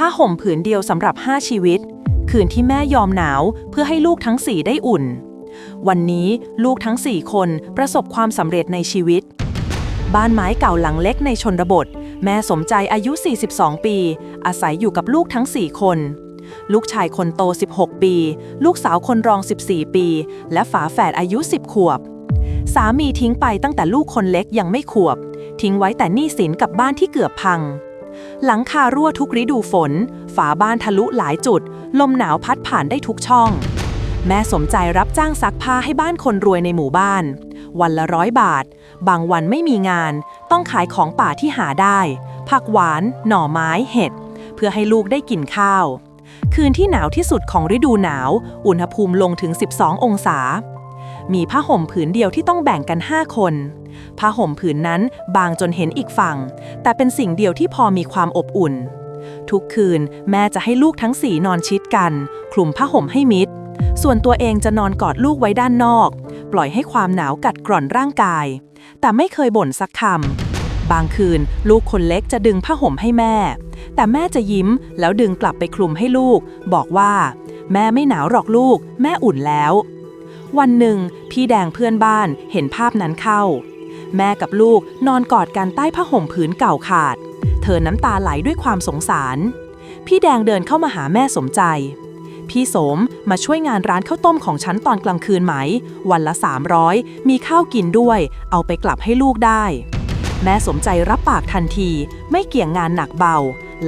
ผ้าห่มผืนเดียวสำหรับ 5 ชีวิต คืนที่แม่ยอมหนาวเพื่อให้ลูกทั้ง4ได้อุ่น วันนี้ลูกทั้ง4คนประสบความสำเร็จในชีวิต บ้านไม้เก่าหลังเล็กในชนบท แม่สมใจอายุ 42 ปี อาศัยอยู่กับลูกทั้ง4คน ลูกชายคนโต 16 ปี ลูกสาวคนรอง 14 ปี และฝาแฝดอายุ 10 ขวบ สามีทิ้งไปตั้งแต่ลูกคนเล็กยังไม่ขวบ ทิ้งไว้แต่หนี้สินกับบ้านที่เกือบพัง หลังคารั่วทุกฤดูฝน ฝาบ้านทะลุหลายจุด ลมหนาวพัดผ่านได้ทุกช่อง แม่สมใจรับจ้างซักผ้าให้บ้านคนรวยในหมู่บ้าน วันละร้อยบาท บางวันไม่มีงาน ต้องขายของป่าที่หาได้ ผักหวาน หน่อไม้ เห็ด เพื่อให้ลูกได้กินข้าว คืนที่หนาวที่สุดของฤดูหนาว อุณหภูมิลงถึง 12 องศา มีผ้าห่มผืนเดียวที่ต้องแบ่งกัน 5 คนผ้าห่มผืนนั้นบางจนเห็นอีกฝั่ง แต่เป็นสิ่งเดียวที่พอมีความอบอุ่น ทุกคืนแม่จะให้ลูกทั้งสี่นอนชิดกัน คลุมผ้าห่มให้มิด ส่วนตัวเองจะนอนกอดลูกไว้ด้านนอก ปล่อยให้ความหนาวกัดกร่อนร่างกาย แต่ไม่เคยบ่นสักคำบางคืนลูกคนเล็กจะดึงผ้าห่มให้แม่ แต่แม่จะยิ้มแล้วดึงกลับไปคลุมให้ลูก บอกว่า แม่ไม่หนาวหรอกลูก แม่อุ่นแล้ว วันหนึ่ง พี่แดงเพื่อนบ้านเห็นภาพนั้นเข้า แม่กับลูกนอนกอดกันใต้ผ้าห่มผืนเก่าขาด เธอน้ำตาไหลด้วยความสงสาร พี่แดงเดินเข้ามาหาแม่สมใจ พี่สมมาช่วยงานร้านข้าวต้มของฉันตอนกลางคืนไหม วันละ 300 มีข้าวกินด้วย เอาไปกลับให้ลูกได้ แม่สมใจรับปากทันที ไม่เกี่ยงงานหนักเบา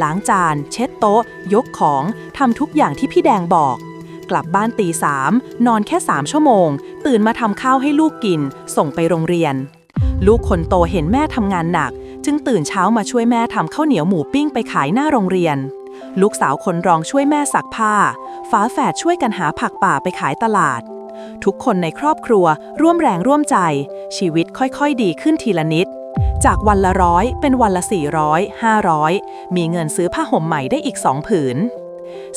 ล้างจาน เช็ดโต๊ะ ยกของทำทุกอย่างที่พี่แดงบอก กลับบ้านตีสามนอนแค่3ชั่วโมง ตื่นมาทำข้าวให้ลูกกิน ส่งไปโรงเรียน ลูกคนโตเห็นแม่ทำงานหนัก จึงตื่นเช้ามาช่วยแม่ทำข้าวเหนียวหมูปิ้งไปขายหน้าโรงเรียน ลูกสาวคนรองช่วยแม่ซักผ้าฝาแฝดช่วยกันหาผักป่าไปขายตลาด ทุกคนในครอบครัวร่วมแรงร่วมใจ ชีวิตค่อยๆ ดีขึ้นทีละนิดจากวันละร้อยเป็นวันละ 400 500 มีเงินซื้อผ้าห่มใหม่ได้อีกสองผืน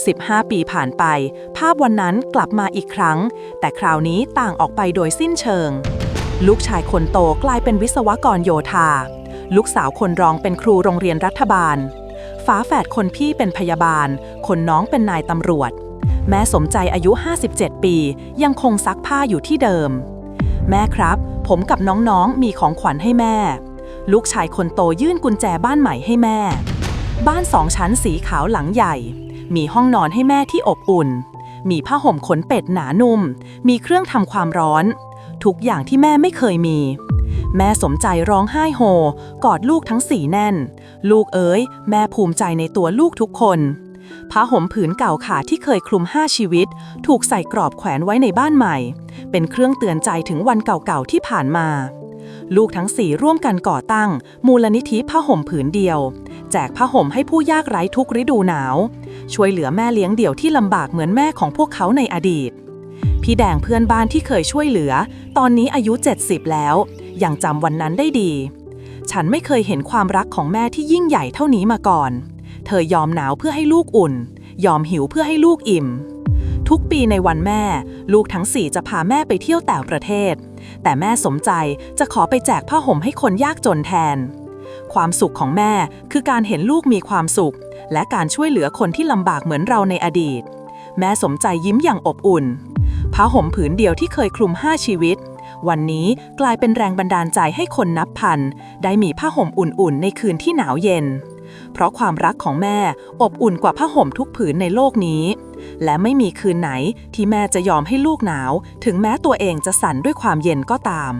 15 ปีผ่านไป ภาพวันนั้นกลับมาอีกครั้ง แต่คราวนี้ต่างออกไปโดยสิ้นเชิง ลูกชายคนโตกลายเป็นวิศวกรโยธา ลูกสาวคนรองเป็นครูโรงเรียนรัฐบาลฝาแฝดคนพี่เป็นพยาบาล คนน้องเป็นนายตำรวจ แม่สมใจอายุ 57 ปี ยังคงซักผ้าอยู่ที่เดิม แม่ครับ ผมกับน้องๆมีของขวัญให้แม่ ลูกชายคนโตยื่นกุญแจบ้านใหม่ให้แม่ บ้านสองชั้นสีขาวหลังใหญ่ มีห้องนอนให้แม่ที่อบอุ่น มีผ้าห่มขนเป็ดหนานุ่ม มีเครื่องทำความร้อน ทุกอย่างที่แม่ไม่เคยมี แม่สมใจร้องไห้โฮ กอดลูกทั้งสี่แน่น ลูกเอ๋ย แม่ภูมิใจในตัวลูกทุกคนผ้าห่มผืนเก่าขาที่เคยคลุมห้าชีวิต ถูกใส่กรอบแขวนไว้ในบ้านใหม่ เป็นเครื่องเตือนใจถึงวันเก่าๆที่ผ่านมา ลูกทั้งสี่ร่วมกันก่อตั้ง มูลนิธิผ้าห่มผืนเดียว แจกผ้าห่มให้ผู้ยากไร้ทุกฤดูหนาว ช่วยเหลือแม่เลี้ยงเดี่ยวที่ลำบากเหมือนแม่ของพวกเขาในอดีต พี่แดงเพื่อนบ้านที่เคยช่วยเหลือ ตอนนี้อายุ 70 แล้ว ยังจำวันนั้นได้ดี ฉันไม่เคยเห็นความรักของแม่ที่ยิ่งใหญ่เท่านี้มาก่อน เธอยอมหนาวเพื่อให้ลูกอุ่น ยอมหิวเพื่อให้ลูกอิ่ม ทุกปีในวันแม่ ลูกทั้งสี่จะพาแม่ไปเที่ยวแต่ประเทศ แต่แม่สมใจจะขอไปแจกผ้าห่มให้คนยากจนแทน ความสุขของแม่ คือการเห็นลูกมีความสุข และการช่วยเหลือคนที่ลำบากเหมือนเราในอดีต แม่สมใจยิ้มอย่างอบอุ่นผ้าห่มผืนเดียวที่เคยคลุม5ชีวิต วันนี้กลายเป็นแรงบันดาลใจให้คนนับพัน ได้มีผ้าห่มอุ่นๆ ในคืนที่หนาวเย็น เพราะความรักของแม่อบอุ่นกว่าผ้าห่มทุกผืนในโลกนี้ และไม่มีคืนไหนที่แม่จะยอมให้ลูกหนาว ถึงแม้ตัวเองจะสั่นด้วยความเย็นก็ตาม